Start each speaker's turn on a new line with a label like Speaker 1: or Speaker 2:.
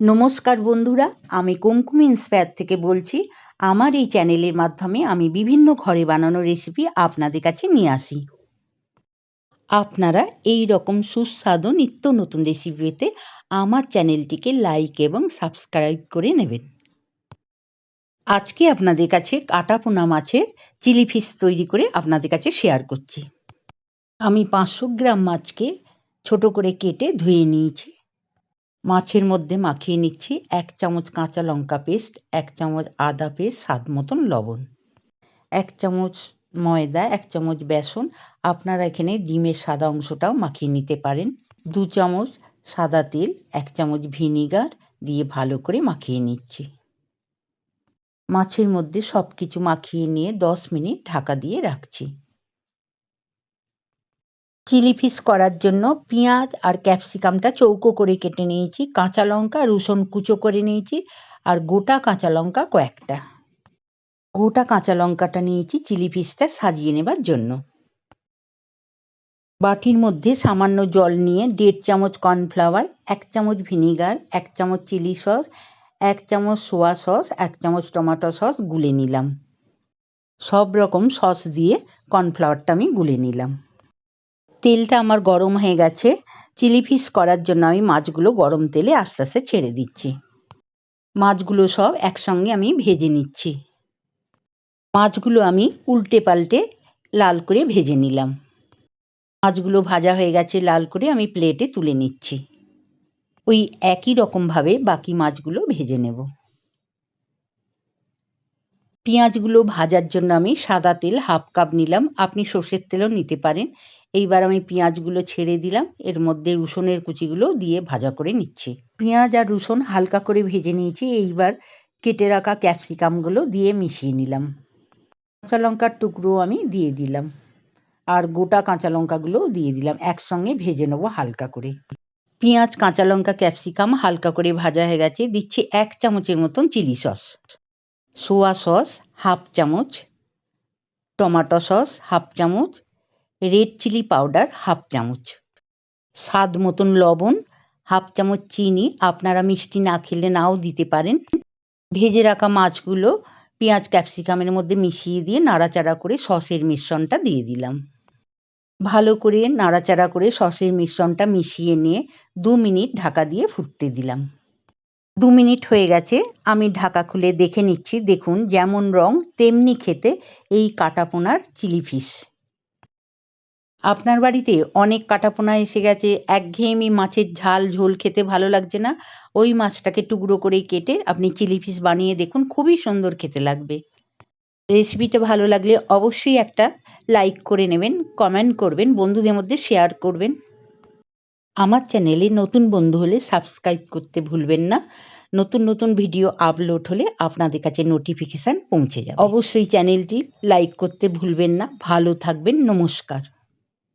Speaker 1: নমস্কার বন্ধুরা, আমি কুমকুম ইন্সপায়ার থেকে বলছি, আমার এই চ্যানেলের মাধ্যমে আমি বিভিন্ন ঘরে বানানো রেসিপি আপনাদের কাছে নিয়ে আসি। আপনারা এই রকম সুস্বাদু নিত্য নতুন রেসিপি পেতে আমার চ্যানেলটিকে লাইক এবং সাবস্ক্রাইব করে নেবেন। আজকে আপনাদের কাছে কাটা পোনা মাছের চিলি ফিশ তৈরি করে আপনাদের কাছে শেয়ার করছি। আমি পাঁচশো গ্রাম মাছকে ছোট করে কেটে ধুয়ে নিয়েছি। মাছের মধ্যে মাখিয়ে নিচ্ছি এক চামচ কাঁচা লঙ্কা পেস্ট, এক চামচ আদা পেস্ট, স্বাদ মতন লবণ। এক চামচ ময়দা, এক চামচ বেসন। আপনারা এখানে ডিমের সাদা অংশটাও মাখিয়ে নিতে পারেন। দু চামচ সাদা তেল, এক চামচ ভিনিগার দিয়ে ভালো করে মাখিয়ে নিচ্ছি। মাছের মধ্যে সব কিছু মাখিয়ে নিয়ে দশ মিনিট ঢাকা দিয়ে রাখছি। চিলি ফিশ করার জন্য পেঁয়াজ আর ক্যাপসিকামটা চৌকো করে কেটে নিয়েছি, কাঁচা লঙ্কা, রসুন কুচো করে নিয়েছি আর গোটা কাঁচা লঙ্কা কয়েকটা। গোটা কাঁচা লঙ্কাটা নিয়েছি চিলি ফিশটা সাজিয়ে নেবার জন্য। বাটির মধ্যে সামান্য জল নিয়ে দেড় চামচ কর্নফ্লাওয়ার, এক চামচ ভিনিগার, এক চামচ চিলি সস, এক চামচ সোয়া সস, এক চামচ টমেটো সস গুলে নিলাম। সব রকম সস দিয়ে কর্নফ্লাওয়ারটা আমি গুলে নিলাম। তেলটা আমার গরম হয়ে গেছে। চিলি ফিশ করার জন্য আমি মাছগুলো গরম তেলে আস্তে আস্তে ছেড়ে দিচ্ছি। মাছগুলো সব একসঙ্গে আমি ভেজে নিচ্ছি। মাছগুলো আমি উল্টে পাল্টে লাল করে ভেজে নিলাম। মাছগুলো ভাজা হয়ে গেছে, লাল করে আমি প্লেটে তুলে নিচ্ছি। ওই একই রকমভাবে বাকি মাছগুলো ভেজে নেব। পেঁয়াজগুলো ভাজার জন্য আমি সাদা তেল হাফ কাপ নিলাম। আপনি সর্ষের তেলও নিতে পারেন। এইবার আমি পেঁয়াজগুলো ছেড়ে দিলাম। এর মধ্যে রসুনের কুচিগুলো দিয়ে ভাজা করে নিচ্ছি। পেঁয়াজ আর রসুন হালকা করে ভেজে নিয়েছি। এইবার কেটে রাখা ক্যাপসিকামগুলো দিয়ে মিশিয়ে নিলাম। কাঁচা লঙ্কার টুকরো আমি দিয়ে দিলাম। আর গোটা কাঁচা লঙ্কাগুলো দিয়ে দিলাম। একসঙ্গে ভেজে নেব হালকা করে। পেঁয়াজ, কাঁচা লঙ্কা, ক্যাপসিকাম হালকা করে ভাজা হয়ে গেছে। দিচ্ছি এক চামচের মতন chilli sauce. Soya sauce, half চামচ, টমাটো সস, হাফ চামচ রেড চিলি পাউডার হাফ চামচ। স্বাদ মতন লবণ হাফ চামচ চিনি, আপনারা মিষ্টি না খেলে নাও দিতে পারেন। ভেজে রাখা মাছগুলো পেঁয়াজ ক্যাপসিকামের মধ্যে মিশিয়ে দিয়ে নাড়াচাড়া করে সসের মিশ্রণটা দিয়ে দিলাম। ভালো করে নাড়াচাড়া করে সসের মিশ্রণটা মিশিয়ে নিয়ে দু মিনিট ঢাকা দিয়ে ফুটতে দিলাম। দু মিনিট হয়ে গেছে, আমি ঢাকা খুলে দেখে নিচ্ছি। দেখুন, যেমন রং, তেমনি খেতে এই কাটাপোনার চিলি ফিশ। আপনার বাড়িতে অনেক কাটাপোনা এসে গেছে, একঘেয়েমি মাছের ঝাল, ঝোল খেতে ভালো লাগছে না, ওই মাছটাকে টুকরো করে কেটে আপনি চিলি ফিশ বানিয়ে দেখুন, খুবই সুন্দর খেতে লাগবে। রেসিপিটা ভালো লাগলে অবশ্যই একটা লাইক করে নেবেন, কমেন্ট করবেন, বন্ধুদের মধ্যে শেয়ার করবেন। আমার চ্যানেলে নতুন বন্ধু হলে সাবস্ক্রাইব করতে ভুলবেন না, নতুন নতুন ভিডিও আপলোড হলে আপনাদের কাছে নোটিফিকেশান পৌঁছে যাবে। অবশ্যই চ্যানেলটি লাইক করতে ভুলবেন না, ভালো থাকবেন, নমস্কার।